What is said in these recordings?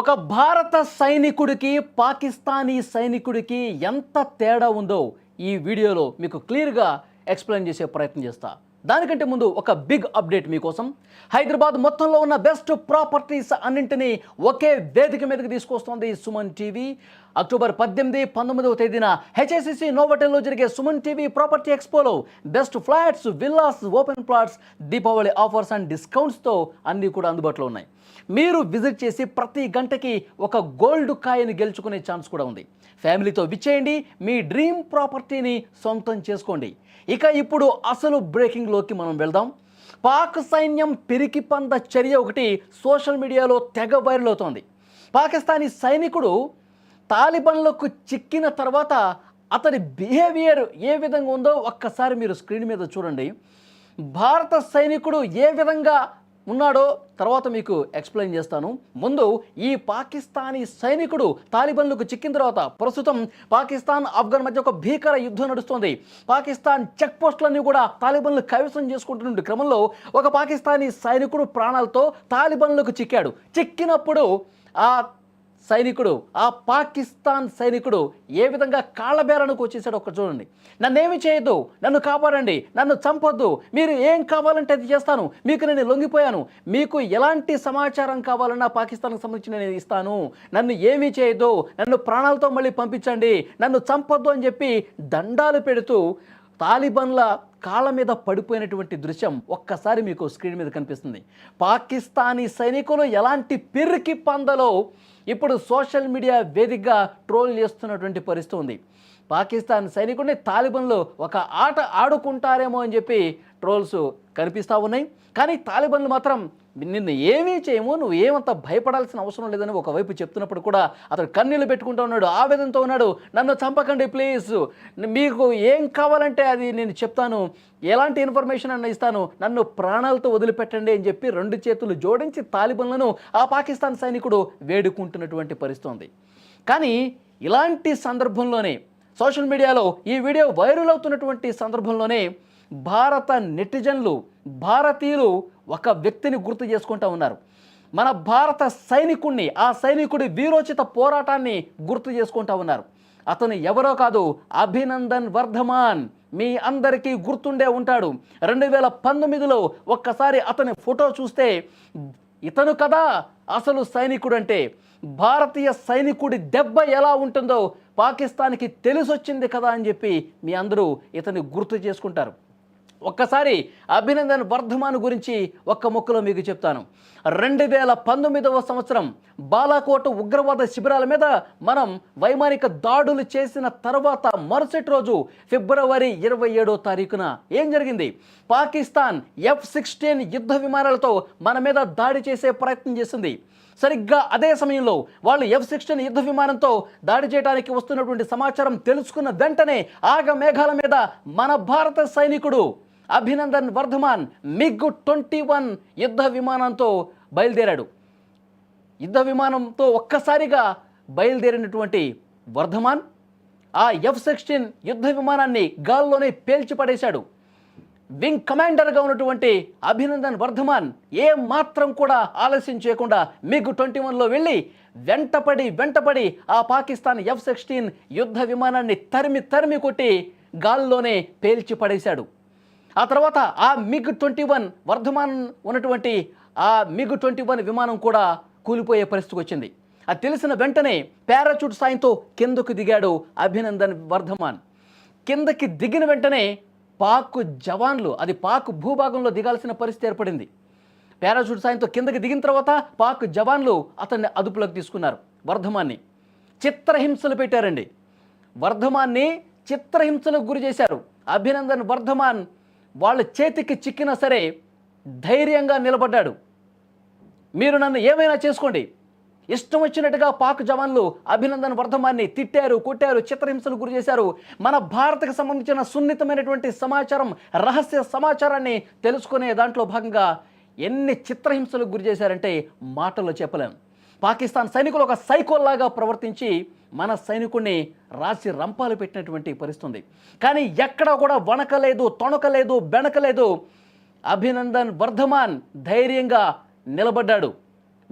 ఒక భారత సైనికుడికి పాకిస్తానీ సైనికుడికి ఎంత తేడా ఉందో ఈ వీడియోలో మీకు క్లియర్గా ఎక్స్ప్లెయిన్ చేసే ప్రయత్నం చేస్తా. దానికంటే ముందు ఒక బిగ్ అప్డేట్ మీకోసం. హైదరాబాద్ మొత్తంలో ఉన్న బెస్ట్ ప్రాపర్టీస్ అన్నింటినీ ఒకే వేదిక మీదకి తీసుకొస్తోంది సుమన్ టీవీ. అక్టోబర్ పద్దెనిమిది పంతొమ్మిదవ తేదీన హెచ్ఎస్సిసి నోవటెల్లో జరిగే Suman TV property ఎక్స్పోలో best flats villas open plots Deepavali offers and డిస్కౌంట్స్తో అన్నీ కూడా అందుబాటులో ఉన్నాయి. మీరు విజిట్ చేసి ప్రతి గంటకి ఒక గోల్డ్ కాయని గెలుచుకునే ఛాన్స్ కూడా ఉంది. ఫ్యామిలీతో విచ్చేయండి మీ డ్రీమ్ ప్రాపర్టీని సొంతం చేసుకోండి. ఇక ఇప్పుడు అసలు బ్రేకింగ్లోకి మనం వెళ్దాం. పాక్ సైన్యం పిరికిపంద చర్య ఒకటి సోషల్ మీడియాలో తెగ వైరల్ అవుతోంది. పాకిస్తానీ సైనికుడు తాలిబన్లకు చిక్కిన తర్వాత అతని బిహేవియర్ ఏ విధంగా ఉందో ఒక్కసారి మీరు స్క్రీన్ మీద చూడండి. భారత సైనికుడు ఏ విధంగా ఉన్నాడో తర్వాత మీకు ఎక్స్ప్లెయిన్ చేస్తాను. ముందు ఈ పాకిస్తానీ సైనికుడు తాలిబన్లకు చిక్కిన తర్వాత ప్రస్తుతం పాకిస్తాన్ ఆఫ్ఘన్ మధ్య ఒక భీకర యుద్ధం నడుస్తోంది. పాకిస్తాన్ చెక్ పోస్టులన్నీ కూడా తాలిబన్లు కైవసం చేసుకుంటున్న క్రమంలో ఒక పాకిస్తానీ సైనికుడు ప్రాణాలతో తాలిబన్లకు చిక్కాడు. చిక్కినప్పుడు ఆ సైనికుడు ఆ పాకిస్తాన్ సైనికుడు ఏ విధంగా కాళ్ళబేరానికి వచ్చేసాడు ఒక చూడండి. నన్నేమి చేయొద్దు నన్ను కాపాడండి నన్ను చంపొద్దు మీరు ఏం కావాలంటే అది చేస్తాను మీకు నేను లొంగిపోయాను మీకు ఎలాంటి సమాచారం కావాలన్నా పాకిస్తాన్కి సంబంధించి నేను ఇస్తాను నన్ను ఏమీ చేయొద్దు నన్ను ప్రాణాలతో మళ్ళీ పంపించండి నన్ను చంపొద్దు అని చెప్పి దండాలు పెడుతూ తాలిబన్ల కాళ్ళ మీద పడిపోయినటువంటి దృశ్యం ఒక్కసారి మీకు స్క్రీన్ మీద కనిపిస్తుంది. పాకిస్తానీ సైనికులు ఎలాంటి పిరికి పందలో ఇప్పుడు సోషల్ మీడియా వేదికగా ట్రోల్ చేస్తున్నటువంటి పరిస్థితి ఉంది. పాకిస్తాన్ సైనికుడిని తాలిబన్లు ఒక ఆట ఆడుకుంటారేమో అని చెప్పి ట్రోల్స్ కనిపిస్తూ ఉన్నాయి. కానీ తాలిబన్లు మాత్రం నిన్ను ఏమీ చేయము నువ్వు ఏమంత భయపడాల్సిన అవసరం లేదని ఒకవైపు చెప్తున్నప్పుడు కూడా అతడు కన్నీళ్ళు పెట్టుకుంటూ ఉన్నాడు ఆవేదనతో ఉన్నాడు. నన్ను చంపకండి ప్లీజ్. మీకు ఏం కావాలంటే అది నేను చెప్తాను. ఎలాంటి ఇన్ఫర్మేషన్ అన్న ఇస్తాను. నన్ను ప్రాణాలతో వదిలిపెట్టండి అని చెప్పి రెండు చేతులు జోడించి తాలిబన్లను ఆ పాకిస్తాన్ సైనికుడు వేడుకుంటున్నటువంటి పరిస్థితి ఉంది. కానీ ఇలాంటి సందర్భంలోనే సోషల్ మీడియాలో ఈ వీడియో వైరల్ అవుతున్నటువంటి సందర్భంలోనే భారత నెటిజన్లు భారతీయులు ఒక వ్యక్తిని గుర్తు చేసుకుంటూ ఉన్నారు. మన భారత సైనికుణ్ణి ఆ సైనికుడి వీరోచిత పోరాటాన్ని గుర్తు చేసుకుంటూ ఉన్నారు. అతను ఎవరో కాదు అభినందన్ వర్ధమాన్. మీ అందరికీ గుర్తుండే ఉంటాడు. రెండు వేల పంతొమ్మిదిలో ఒక్కసారి అతని ఫోటో చూస్తే ఇతను కదా అసలు సైనికుడు అంటే భారతీయ సైనికుడి దెబ్బ ఎలా ఉంటుందో పాకిస్తాన్కి తెలిసొచ్చింది కదా అని చెప్పి మీ అందరూ ఇతన్ని గుర్తు చేసుకుంటారు. ఒక్కసారి అభినందన్ వర్ధమాన్ గురించి ఒక్క ముక్కలో మీకు చెప్తాను. రెండు వేల పంతొమ్మిదవ సంవత్సరం బాలాకోట ఉగ్రవాద శిబిరాల మీద మనం వైమానిక దాడులు చేసిన తర్వాత మరుసటి రోజు ఫిబ్రవరి ఇరవై ఏడో తారీఖున ఏం జరిగింది? పాకిస్తాన్ ఎఫ్ సిక్స్టీన్ యుద్ధ విమానాలతో మన మీద దాడి చేసే ప్రయత్నం చేసింది. సరిగ్గా అదే సమయంలో వాళ్ళు ఎఫ్ సిక్స్టీన్ యుద్ధ విమానంతో దాడి చేయడానికి వస్తున్నటువంటి సమాచారం తెలుసుకున్న వెంటనే ఆగ మేఘాల మీద మన భారత సైనికుడు Abhinandan Varthaman MiG twenty one యుద్ధ విమానంతో బయలుదేరాడు. యుద్ధ విమానంతో ఒక్కసారిగా బయలుదేరినటువంటి వర్ధమాన్ ఆ ఎఫ్ సిక్స్టీన్ యుద్ధ విమానాన్ని గాల్లోనే పేల్చి పడేశాడు వింగ్ కమాండర్గా ఉన్నటువంటి అభినందన్ వర్ధమాన్ ఏ మాత్రం కూడా ఆలస్యం చేయకుండా మిగ్ ట్వంటీ వన్లో వెళ్ళి వెంటపడి వెంటపడి ఆ పాకిస్తాన్ ఎఫ్ సిక్స్టీన్ యుద్ధ విమానాన్ని తరిమి తరిమి కొట్టి గాల్లోనే పేల్చి పడేశాడు. ఆ తర్వాత ఆ మిగ్ ట్వంటీ వన్ వర్ధమాన్ ఉన్నటువంటి ఆ మిగ్ ట్వంటీ వన్ విమానం కూడా కూలిపోయే పరిస్థితికి వచ్చింది. అది తెలిసిన వెంటనే పారాచూట్ సాయంతో కిందకు దిగాడు అభినందన్ వర్ధమాన్. కిందకి దిగిన వెంటనే పాక్ జవాన్లు అది పాక్ భూభాగంలో దిగాల్సిన పరిస్థితి ఏర్పడింది. పారాషూట్ సాయంతో కిందకి దిగిన తర్వాత పాక్ జవాన్లు అతన్ని అదుపులోకి తీసుకున్నారు. వర్ధమాన్ని చిత్రహింసలు పెట్టారండి. వర్ధమాన్ని చిత్రహింసలకు గురి చేశారు. అభినందన్ వర్ధమాన్ వాళ్ళ చేతికి చిక్కినా సరే ధైర్యంగా నిలబడ్డాడు. మీరు నన్ను ఏమైనా చేసుకోండి. ఇష్టం వచ్చినట్టుగా పాక్ జవాన్లు అభినందన్ వర్ధమాన్ని తిట్టారు కొట్టారు చిత్రహింసలు గురి చేశారు. మన భారత్కి సంబంధించిన సున్నితమైనటువంటి సమాచారం రహస్య సమాచారాన్ని తెలుసుకునే దాంట్లో భాగంగా ఎన్ని చిత్రహింసలకు గురి చేశారంటే మాటల్లో చెప్పలేం. పాకిస్తాన్ సైనికులు ఒక సైకోల్లాగా ప్రవర్తించి మన సైనికుడిని రాసి రంపాలు పెట్టినటువంటి పరిస్థితుంది. కానీ ఎక్కడా కూడా వణకలేదు తొణకలేదు బెణకలేదు అభినందన్ వర్ధమాన్ ధైర్యంగా నిలబడ్డాడు.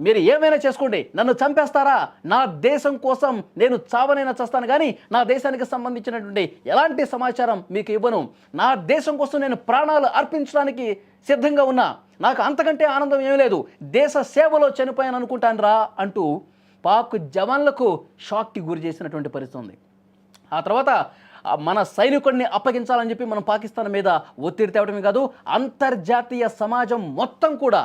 మీరు ఏమైనా చేసుకోండి. నన్ను చంపేస్తారా? నా దేశం కోసం నేను చావనైనా చేస్తాను. కానీ నా దేశానికి సంబంధించినటువంటి ఎలాంటి సమాచారం మీకు ఇవ్వను. నా దేశం కోసం నేను ప్రాణాలు అర్పించడానికి సిద్ధంగా ఉన్నా. నాకు అంతకంటే ఆనందం ఏమీ లేదు. దేశ సేవలో చనిపోయాను అనుకుంటాను రా అంటూ పాక్ జవాన్లకు షాక్కి గురి చేసినటువంటి పరిస్థితి ఉంది. ఆ తర్వాత మన సైనికుడిని అప్పగించాలని చెప్పి మనం పాకిస్తాన్ మీద ఒత్తిడి తేవడమే కాదు అంతర్జాతీయ సమాజం మొత్తం కూడా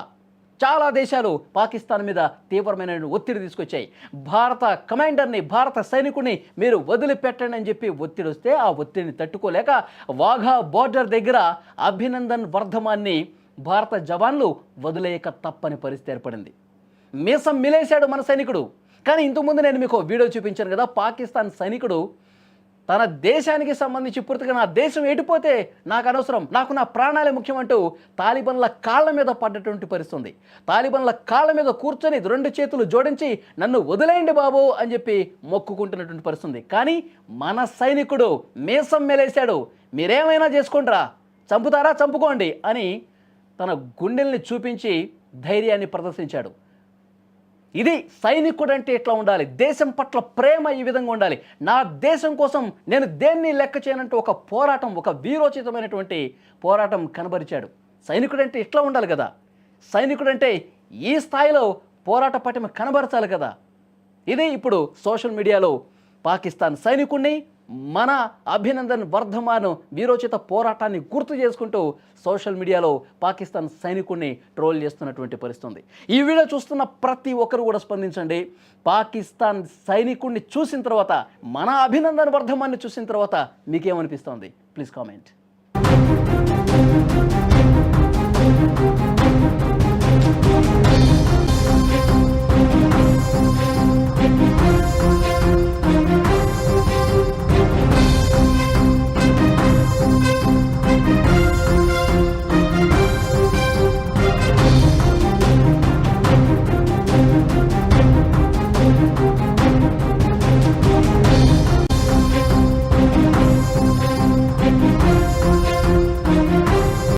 చాలా దేశాలు పాకిస్తాన్ మీద తీవ్రమైన ఒత్తిడి తీసుకొచ్చాయి. భారత కమాండర్ని భారత సైనికుడిని మీరు వదిలిపెట్టండి అని చెప్పి ఒత్తిడి వస్తే ఆ ఒత్తిడిని తట్టుకోలేక వాఘా బోర్డర్ దగ్గర అభినందన్ వర్ధమాన్ని భారత జవాన్లు వదిలేయక తప్పని పరిస్థితి ఏర్పడింది. మీసం మిలేశాడు మన సైనికుడు. కానీ ఇంతకుముందు నేను మీకు వీడియో చూపించాను కదా పాకిస్తాన్ సైనికుడు తన దేశానికి సంబంధించి పూర్తిగా నా దేశం ఎడిపోతే నాకు అనవసరం. నాకు నా ప్రాణాలే ముఖ్యమంటూ తాలిబన్ల కాళ్ళ మీద పడ్డటువంటి పరిస్థితుంది. తాలిబన్ల కాళ్ళ మీద కూర్చొని రెండు చేతులు జోడించి నన్ను వదిలేయండి బాబు అని చెప్పి మొక్కుకుంటున్నటువంటి పరిస్థితుంది. కానీ మన సైనికుడు మీసం మేలేశాడు. మీరేమైనా చేసుకోండిరా చంపుతారా? చంపుకోండి అని తన గుండెల్ని చూపించి ధైర్యాన్ని ప్రదర్శించాడు. ఇది సైనికుడు అంటే ఇట్లా ఉండాలి? దేశం పట్ల ప్రేమ ఈ విధంగా ఉండాలి. నా దేశం కోసం నేను దేన్ని లెక్క చేయనంటూ ఒక పోరాటం ఒక వీరోచితమైనటువంటి పోరాటం కనబరిచాడు. సైనికుడు అంటే ఇట్లా ఉండాలి కదా? సైనికుడు అంటే ఈ స్థాయిలో పోరాట పటిమ కనబరచాలి కదా? ఇది ఇప్పుడు సోషల్ మీడియాలో పాకిస్తాన్ సైనికుడిని మన అభినందన్ వర్ధమాన్ వీరోచిత పోరాటాన్ని గుర్తు చేసుకుంటూ సోషల్ మీడియాలో పాకిస్తాన్ సైనికుడిని ట్రోల్ చేస్తున్నటువంటి పరిస్థితి ఉంది ఈ వీడియో చూస్తున్న ప్రతి ఒక్కరు కూడా స్పందించండి. పాకిస్తాన్ సైనికుడిని చూసిన తర్వాత మన అభినందన్ వర్ధమాన్ని చూసిన తర్వాత మీకేమనిపిస్తోంది? Please comment